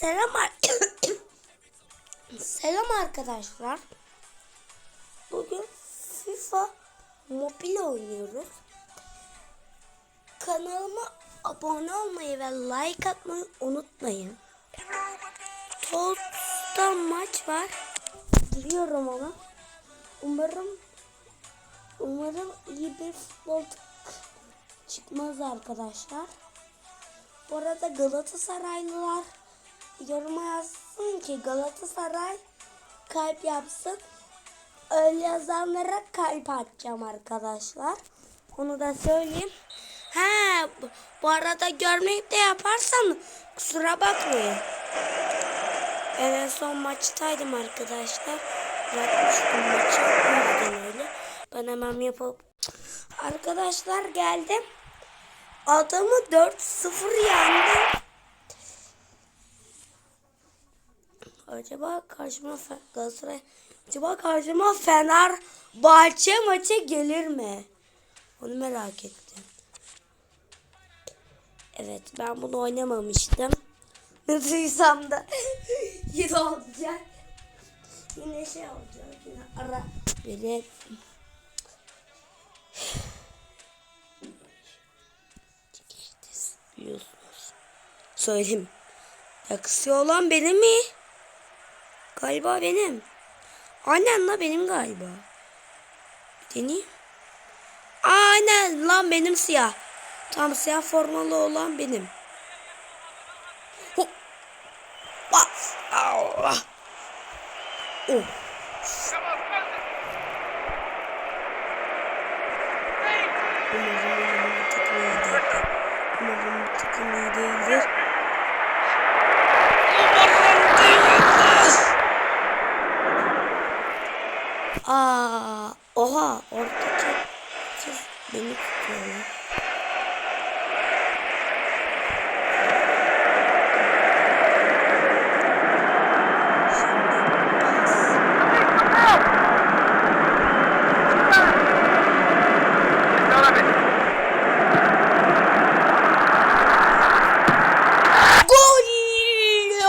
Selam ar- Selam arkadaşlar. Bugün FIFA Mobile oynuyoruz. Kanalıma abone olmayı ve like atmayı unutmayın. Tost'ta maç var. Biliyorum onu. Umarım umarım iyi bir futbol çıkmaz arkadaşlar. Bu arada Galatasaraylılar yoruma yazsın ki Galatasaray kalp yapsın. Öyle yazanlara kalp atacağım arkadaşlar. Onu da söyleyeyim. He, bu- arada görmeyip de yaparsam kusura bakmayın. Ben en son maçtaydım arkadaşlar. Bırakmıştım maçı. Yüzden öyle. Ben hemen yapıp... Arkadaşlar geldim. Adamı 4-0 yendi. Acaba karşıma Galatasaray acaba karşıma Fenerbahçe maçı gelir mi? Onu merak ettim. Evet ben bunu oynamamıştım. Ne duysam da yine olacak. Yine şey olacak. Yine ara çekişti biliyorsunuz. Söyleyeyim. Yakısı olan benim mi? Galiba benim. Aynen la benim galiba. Bir deneyeyim. Aynen lan benim siyah. Tam siyah formalı olan benim. Hop. Bas. Allah. Oh. Umarım bu takım iyi değildir. Umarım bu takım iyi değildir. Umarım değildir. Aa, oha oradaki kız beni tutuyor. Gol!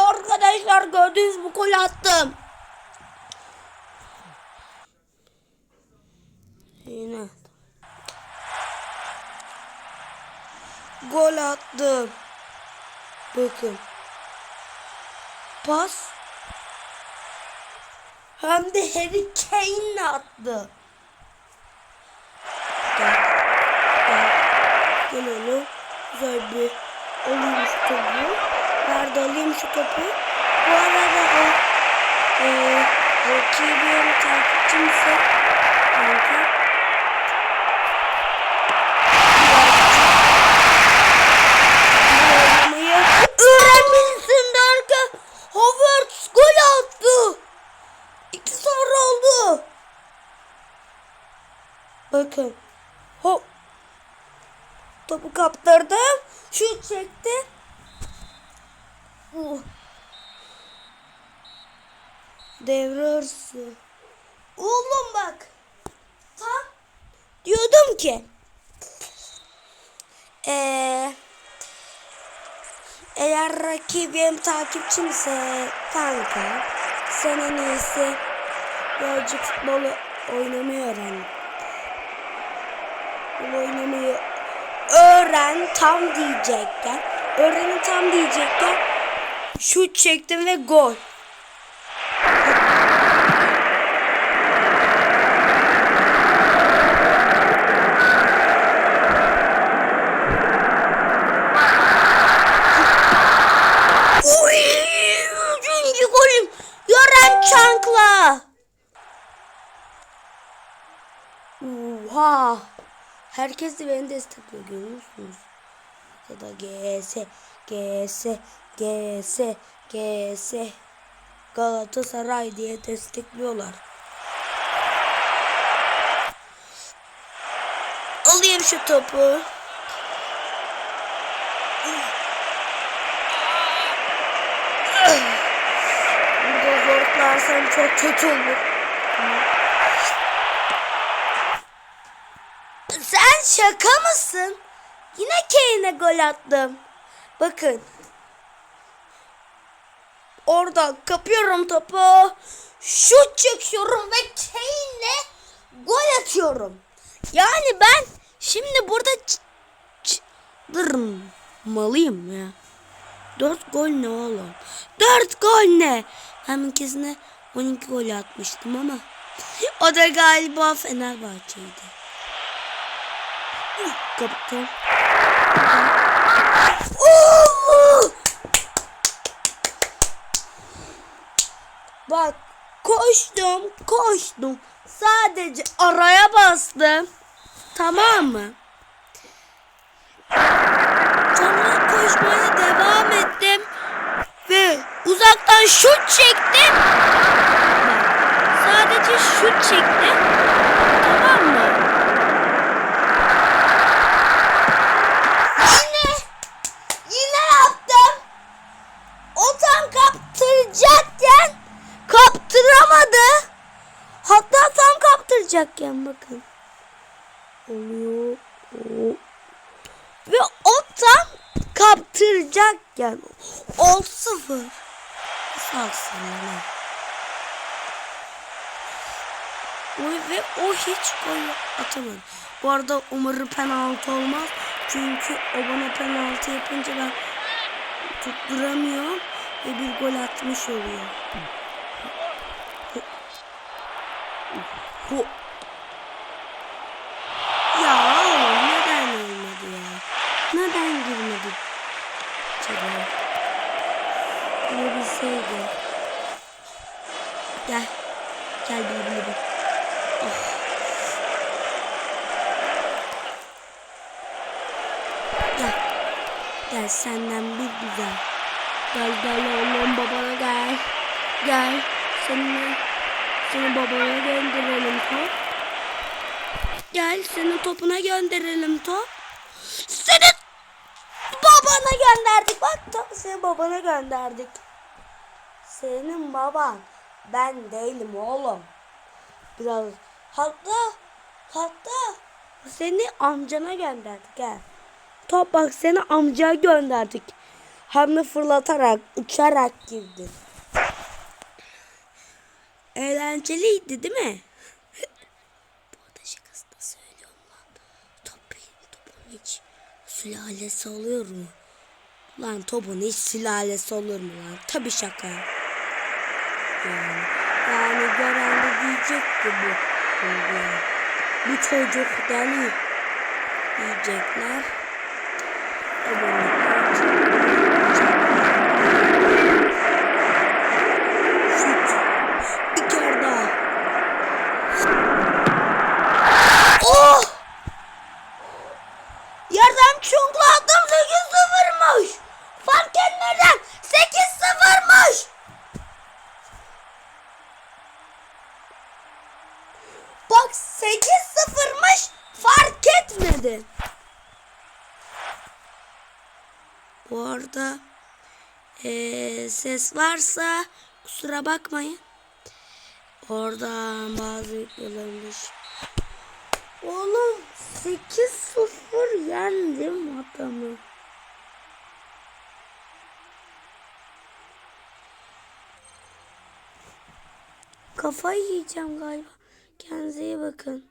Arkadaşlar gördünüz mü gol attım. Yine. Gol attım. Bakın. Pas. Hem de Harry Kane attı. Gel. Oğlum. Güzel bir alayım şu topu. Nerede alayım şu topu? Bu arada o e, rakibim takipçimse kanka oynamayı öğrenmelisin derken Havertz gol attı. 2-0 oldu. Bakın. Hop. Topu kaptırdım. Şut çekti. Uh. Devre arası. Oğlum bak. Tam diyordum ki. Eee eğer rakibim takipçimse kanka sen en iyisi birazcık futbolu oynamayı öğren. Futbol oynamayı öğren tam diyecekken öğrenin tam diyecekken şut çektim ve gol. Herkes de beni destekliyor görüyor musunuz? Ya da GS, GS, GS, GS. Galatasaray diye destekliyorlar. Alayım şu topu. Burada zorlarsam çok kötü olur. Sen şaka mısın? Yine Kane'e gol attım. Bakın. Orada kapıyorum topu. Şut çekiyorum ve Kane'le gol atıyorum. Yani ben şimdi burada çıldırmalıyım ya. Dört gol ne oğlum? Dört gol ne? Ben bir kezine 12 gol atmıştım ama o da galiba Fenerbahçe'ydi. Kaptan. Bak koştum koştum. Sadece araya bastım. Tamam mı? Sonra koşmaya devam ettim. Ve uzaktan şut çektim. Sadece şut çektim. Tamam mı? Yine yine yaptım. O tam kaptıracakken kaptıramadı. Hatta tam kaptıracakken bakın. Oluyor. Oo. Ve o tam kaptıracakken o sıfır. Salsın lan. O ve o hiç gol atamadı. Bu arada umarım penaltı olmaz. Çünkü o bana penaltı yapınca ben tutturamıyorum ve bir gol atmış oluyor. İçeri? Girebilseydi. Gel. Gel bir bir bir. Oh. Gel. Gel senden bir güzel. Gel gel oğlum babana gel. Gel. Seni, seni babana gönderelim top. Gel seni topuna gönderelim top. Babana gönderdik. Bak senin babana gönderdik. Senin baban. Ben değilim oğlum. Biraz hatta hatta seni amcana gönderdik ha. Top bak seni amcaya gönderdik. Hem de fırlatarak, uçarak girdin. Eğlenceliydi değil mi? Hiç sülalesi oluyor mu? Lan topun hiç sülalesi olur mu lan? Tabii şaka. Yani, yani gören de diyecek ki bu. Bu, çocuk deli. Diyecekler. Abonelikler. Etmedi. Bu arada eee, ses varsa kusura bakmayın. Oradan bazı videolarımda Oğlum 8-0 yendim adamı. Kafayı yiyeceğim galiba. Kendinize iyi bakın.